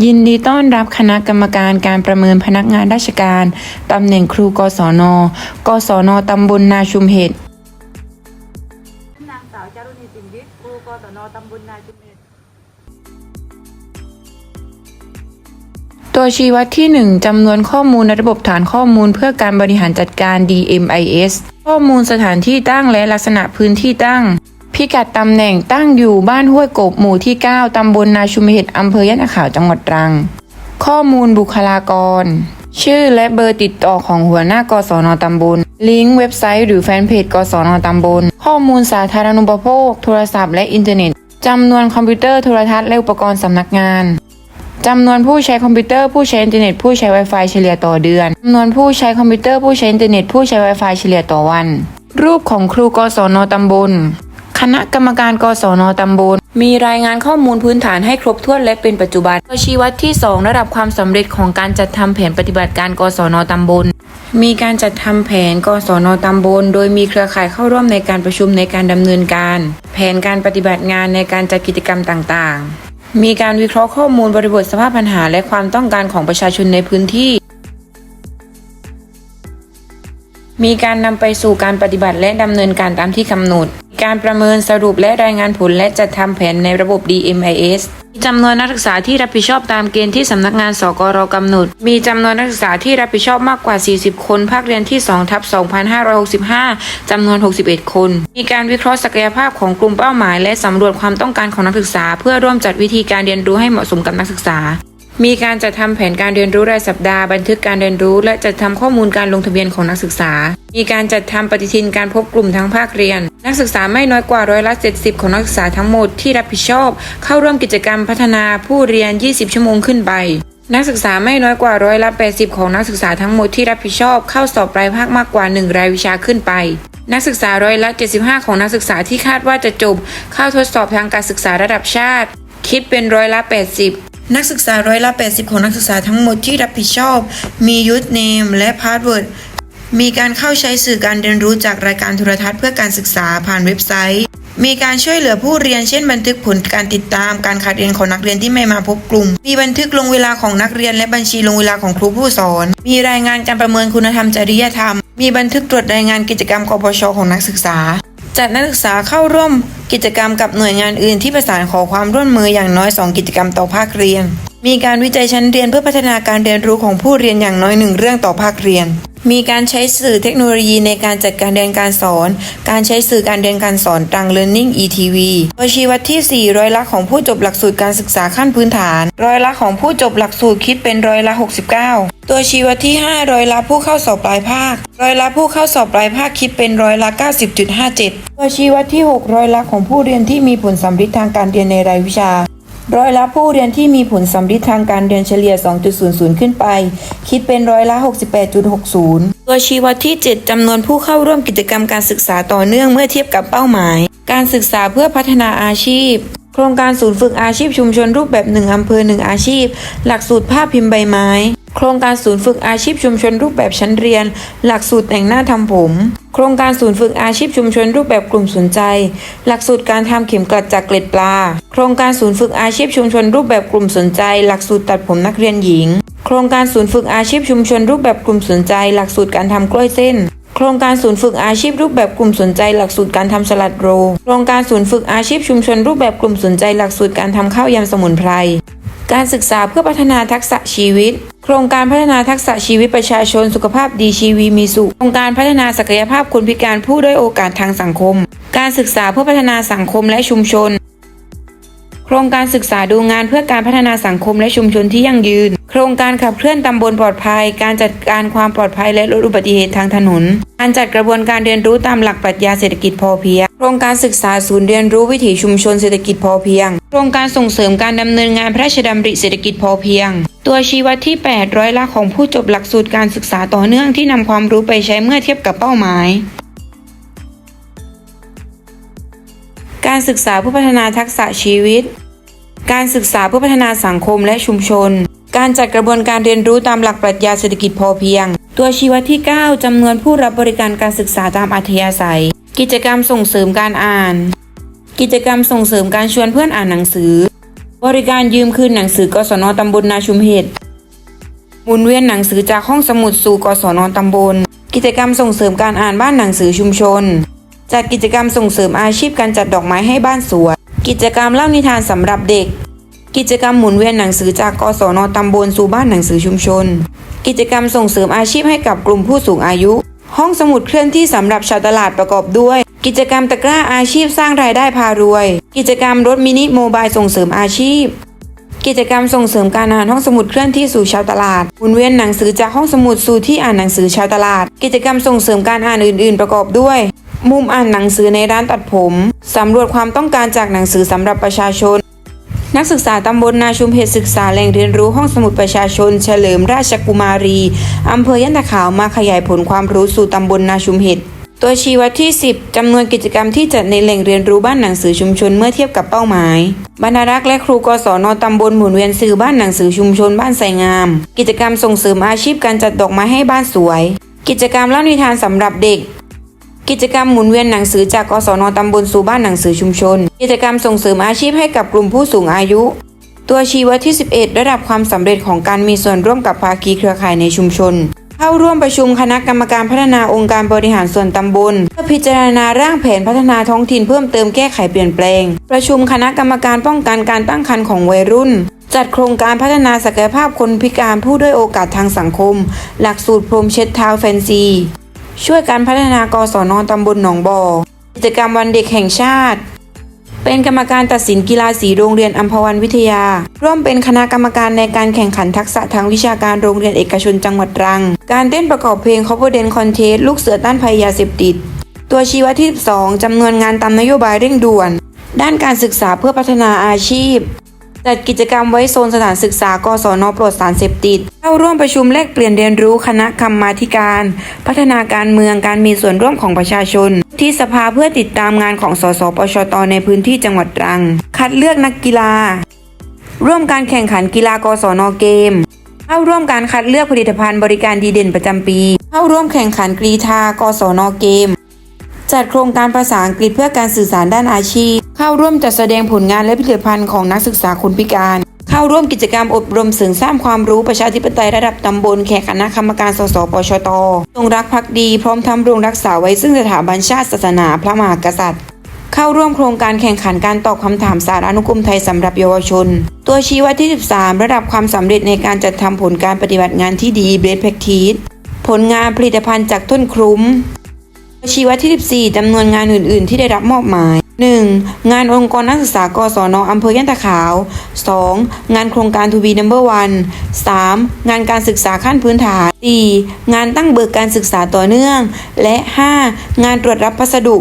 ยินดีต้อนรับคณะกรรมการการประเมินพนักงานราชการ ตำแหน่งครูกศน กศน ตำบลนาชุมเหตุนางสาวจารุณีสินวิทย์ครูกศน ตำบลนาจุเมศตัวชี้วัดที่ 1จำนวนข้อมูลในระบบฐานข้อมูลเพื่อการบริหารจัดการ DMIS ข้อมูลสถานที่ตั้งและลักษณะพื้นที่ตั้ง พิกัดตำแหน่งตั้งอยู่บ้านห้วยกบหมู่ที่ 9 ตำบลนาชุมเหตุอำเภอยะนาขาวจังหวัดตรัง ข้อมูลบุคลากร ชื่อและเบอร์ติดต่อของหัวหน้ากศนตำบล ลิงก์เว็บไซต์หรือแฟนเพจกศนตำบล ข้อมูลสาธารณูปโภค โทรศัพท์และอินเทอร์เน็ตจำนวนคอมพิวเตอร์โทรทัศน์และอุปกรณ์สำนักงานจำนวนผู้ใช้คอมพิวเตอร์ผู้ใช้อินเทอร์เน็ตผู้ใช้ Wi-Fi เฉลี่ยต่อเดือนจำนวนผู้ใช้คอมพิวเตอร์ผู้ใช้อินเทอร์เน็ตผู้ใช้ Wi-Fi เฉลี่ยต่อวัน รูปของครูกศนตำบล คณะกรรมการกศนตำบล มีรายงานข้อมูลพื้นฐานให้ครบถ้วนและเป็นปัจจุบันตัวชี้วัดที่ 2 ระดับความสำเร็จของการจัดทำแผนปฏิบัติการกศนตำบล มีการจัดทำแผนกศนตำบล โดยมีเครือข่ายเข้าร่วมในการประชุมในการดำเนินการ แผนการปฏิบัติงานในการจัดกิจกรรมต่างๆ มีการวิเคราะห์ข้อมูลบริบทสภาพปัญหาและความต้องการของประชาชนในพื้นที่มีการนำไปสู่การปฏิบัติและดำเนินการตามที่กำหนด การประเมินสรุปและรายงานผลและจัดทำแผนในระบบ DMIS มีจำนวนนักศึกษาที่รับผิดชอบตามเกณฑ์ที่สำนักงานสกรกำหนด มีจำนวนนักศึกษาที่รับผิดชอบมากกว่า 40 คน ภาคเรียนที่ 2 ทับ 2565 จำนวน 61 คน มีการวิเคราะห์ศักยภาพของกลุ่มเป้าหมาย และสำรวจความต้องการของนักศึกษา เพื่อร่วมจัดวิธีการเรียนรู้ให้เหมาะสมกับนักศึกษา มีการจัดทำแผนการเรียนรู้รายสัปดาห์บันทึกการเรียนรู้ และจัดทำข้อมูลการลงทะเบียนของนักศึกษา มีการจัดทำปฏิทินการพบกลุ่มทั้งภาคเรียน นักศึกษาไม่น้อยกว่าร้อยละ70 ของนักศึกษาทั้งหมดที่รับผิดชอบ เข้าร่วมกิจกรรมพัฒนาผู้เรียน 20 ชั่วโมงขึ้นไป นักศึกษาไม่น้อยกว่าร้อยละ80 ของนักศึกษาทั้งหมดที่รับผิดชอบ เข้าสอบปลายภาคมากกว่า 1 รายวิชาขึ้นไปนักศึกษาร้อยละ 75 ของนักศึกษาที่คาดว่าจะจบ เข้าทดสอบทางการศึกษาระดับชาติ คิดเป็นร้อยละ 80 นักศึกษาร้อยละ 80 ของนักศึกษาทั้งหมดที่รับผิดชอบ มียูทเนมและพาสเวิร์ดมีการเข้าใช้สื่อการเรียนรู้จากรายการโทรทัศน์เพื่อการศึกษาผ่านเว็บไซต์ มีการช่วยเหลือผู้เรียนเช่นบันทึกผลการติดตาม การขาดเรียนของนักเรียนที่ไม่มาพบกลุ่ม มีบันทึกลงเวลาของนักเรียนและบัญชีลงเวลาของครูผู้สอน มีรายงานการประเมินคุณธรรมจริยธรรม มีบันทึกตรวจรายงานกิจกรรมกปชของนักศึกษา จัดนักศึกษาเข้าร่วมกิจกรรมกับหน่วยงานอื่นที่ประสานขอความร่วมมืออย่างน้อย 2 กิจกรรมต่อภาคเรียน มีการวิจัยชั้นเรียนเพื่อพัฒนาการเรียนรู้ของผู้เรียนอย่างน้อยหนึ่งเรื่องต่อภาคเรียน มีการใช้สื่อเทคโนโลยีในการจัดการเรียนการสอน การใช้สื่อการเรียนการสอนตัง Learning ETV โดยชี้วัดที่ 4 ร้อยละของผู้จบหลักสูตรการศึกษาขั้นพื้นฐาน ร้อยละของผู้จบหลักสูตรคิดเป็นร้อยละ 69 ตัวชี้วัดที่ 5 ร้อยละผู้เข้าสอบปลายภาค ร้อยละผู้เข้าสอบปลายภาคคิดเป็นร้อยละ 90.57 ตัวชี้วัดที่ 6 ร้อยละของผู้เรียนที่มีผลสำลิดทางการเรียนในรายวิชา ร้อยละผู้เรียนที่มีผลสำลิดทางการเรียนเฉลี่ย 2.00 ขึ้นไป คิดเป็นร้อยละ 68.60 ตัวชี้วัดที่ 7 จำนวนผู้เข้าร่วมกิจกรรมการศึกษาต่อเนื่องเมื่อเทียบกับเป้าหมาย การศึกษาเพื่อพัฒนาอาชีพ โครงการศูนย์ฝึกอาชีพชุมชนรูปแบบ1อำเภอ1อาชีพ หลักสูตรภาพพิมพ์ใบไม้ โครงการศูนย์ฝึกอาชีพชุมชนรูปแบบชั้นเรียน หลักสูตรแต่งหน้าทำผม โครงการศูนย์ฝึกอาชีพชุมชนรูปแบบกลุ่มสนใจ หลักสูตรการทำเข็มกลัดจากเกล็ดปลา โครงการศูนย์ฝึกอาชีพชุมชนรูปแบบกลุ่มสนใจ หลักสูตรตัดผมนักเรียนหญิง โครงการศูนย์ฝึกอาชีพชุมชนรูปแบบกลุ่มสนใจ หลักสูตรการทำกล้วยเส้นโครงการศูนย์ฝึกอาชีพรูปแบบกลุ่มสนใจหลักสูตรการทำสลัดโรลโครงการศูนย์ฝึกอาชีพชุมชนรูปแบบกลุ่มสนใจหลักสูตรการทำข้าวยำสมุนไพร การศึกษาเพื่อพัฒนาทักษะชีวิต โครงการพัฒนาทักษะชีวิตประชาชนสุขภาพดีชีวีมีสุข โครงการพัฒนาศักยภาพคนพิการผู้ด้อยโอกาสทางสังคม การศึกษาเพื่อพัฒนาสังคมและชุมชน โครงการศึกษาดูงานเพื่อการพัฒนาสังคมและชุมชนที่ยั่งยืน โครงการขับเคลื่อนตำบลปลอดภัย การจัดการความปลอดภัยและลดอุบัติเหตุทางถนน การจัดกระบวนการเรียนรู้ตามหลักปรัชญาเศรษฐกิจพอเพียง โครงการศึกษาศูนย์เรียนรู้วิถีชุมชนเศรษฐกิจพอเพียง โครงการส่งเสริมการดำเนินงานพระราชดำริเศรษฐกิจพอเพียง ตัวชี้วัดที่ 8 ร้อยละของผู้จบหลักสูตรการศึกษาต่อเนื่องที่นำความรู้ไปใช้เมื่อเทียบกับเป้าหมายการศึกษาเพื่อพัฒนาทักษะชีวิต การศึกษาเพื่อพัฒนาสังคมและชุมชน การจัดกระบวนการเรียนรู้ตามหลักปรัชญาเศรษฐกิจพอเพียง ตัวชี้วัดที่ 9จำนวนผู้รับบริการการศึกษาตามอัธยาศัย กิจกรรมส่งเสริมการอ่าน กิจกรรมส่งเสริมการชวนเพื่อนอ่านหนังสือ บริการยืมคืนหนังสือกศนตำบลนาชุมเหตุหมุนเวียนหนังสือจากห้องสมุดสู่กศนตำบล กิจกรรมส่งเสริมการอ่านบ้านหนังสือชุมชน จัดกิจกรรมส่งเสริมอาชีพการจัดดอกไม้ให้บ้านสวน กิจกรรมเล่านิทานสำหรับเด็ก กิจกรรมหมุนเวียนหนังสือจากกศนตำบลสู่บ้านหนังสือชุมชน กิจกรรมส่งเสริมอาชีพให้กับกลุ่มผู้สูงอายุ ห้องสมุดเคลื่อนที่สำหรับชาวตลาดประกอบด้วย กิจกรรมตะกร้าอาชีพสร้างรายได้พารวย กิจกรรมรถมินิโมบายส่งเสริมอาชีพ กิจกรรมส่งเสริมการอ่านห้องสมุดเคลื่อนที่สู่ชาวตลาดหมุนเวียนหนังสือจากห้องสมุดสู่ที่อ่านหนังสือชาวตลาด กิจกรรมส่งเสริมการอ่านอื่น ๆ ประกอบด้วย มุมอ่านหนังสือในร้านตัดผม สำรวจความต้องการจากหนังสือสำหรับประชาชน นักศึกษาตำบลนาชุมเพชรศึกษาแหล่งเรียนรู้ห้องสมุดประชาชน เฉลิมราชกุมารี อำเภอย่านตะขาวมาขยายผลความรู้สู่ตำบลนาชุมเห็ดตัวชี้วัดที่ 10 จำนวนกิจกรรมที่จัดในแหล่งเรียนรู้บ้านหนังสือชุมชนเมื่อเทียบกับเป้าหมาย บรรณารักษ์และครูกศนตำบลหมุนเวียนสื่อบ้านหนังสือชุมชนบ้านไสงาม กิจกรรมส่งเสริมอาชีพการจัดดอกไม้ให้บ้านสวย กิจกรรมเล่านิทานสำหรับเด็ก กิจกรรมหมุนเวียนหนังสือจากกศนตำบลสู่บ้านหนังสือชุมชน กิจกรรมส่งเสริมอาชีพให้กับกลุ่มผู้สูงอายุ ตัวชี้วัดที่ 11 ระดับความสำเร็จของการมีส่วนร่วมกับภาคีเครือข่ายในชุมชน เข้าร่วมประชุมคณะกรรมการพัฒนาองค์การบริหารส่วนตำบล เพื่อพิจารณาร่างแผนพัฒนาท้องถิ่นเพิ่มเติมแก้ไขเปลี่ยนแปลง ประชุมคณะกรรมการป้องกันการตั้งครรภ์ของวัยรุ่นจัดโครงการพัฒนาศักยภาพคนพิการผู้ด้อยโอกาสทางสังคม หลักสูตรพรมเช็ดเท้าแฟนซี ช่วยการพัฒนากศนตำบลหนองบ่อกิจกรรมวันเด็กแห่งชาติ เป็นกรรมการตัดสินกีฬาสีโรงเรียนอัมพวันวิทยา ร่วมเป็นคณะกรรมการในการแข่งขันทักษะทางวิชาการโรงเรียนเอกชนจังหวัดตรัง การเต้นประกอบเพลง cover dance contest ลูกเสือต้านภัยยาเสพติด ตัวชี้วัดที่12จำนวนงานตามนโยบายเร่งด่วน ด้านการศึกษาเพื่อพัฒนาอาชีพ จัดกิจกรรมไว้โซนสถานศึกษากศนปลดสารเสพติด เข้าร่วมประชุมแลกเปลี่ยนเรียนรู้คณะกรรมาธิการ พัฒนาการเมืองการมีส่วนร่วมของประชาชน ที่สภาเพื่อติดตามงานของสสปชตในพื้นที่จังหวัดตรัง คัดเลือกนักกีฬา ร่วมการแข่งขันกีฬากศนเกม เข้าร่วมการคัดเลือกผลิตภัณฑ์บริการดีเด่นประจำปี เข้าร่วมแข่งขันกรีธากศนเกม จัดโครงการภาษาอังกฤษเพื่อการสื่อสารด้านอาชีพ เข้าร่วมจัดแสดงผลงานและผลิตภัณฑ์ของนักศึกษาคนพิการ เข้าร่วมกิจกรรมอบรมเสริมสร้างความรู้ประชาธิปไตยระดับตำบลแขกคณะกรรมการสสปชตจงรักภักดีพร้อมทำรงรักษาไว้ซึ่งสถาบันชาติศาสนาพระมหากษัตริย์ เข้าร่วมโครงการแข่งขันการตอบคำถามสารานุกรมไทยสำหรับเยาวชน ตัวชี้วัดที่ 13 ระดับความสำเร็จในการจัดทำผลการปฏิบัติงานที่ดีเบสแพคทีสผลงานผลิตภัณฑ์จากต้นครุ้มชีวัดที่ 14จำนวนงานอื่น ๆ ที่ได้รับมอบหมาย 1. งานองค์กรนักศึกษากศนอำเภอย่านตะขาว 2. งานโครงการทูบีนัมเบอร์วัน 3. งานการศึกษาขั้นพื้นฐาน 4. งานตั้งเบิกการศึกษาต่อเนื่อง และ 5. งานตรวจรับพัสดุ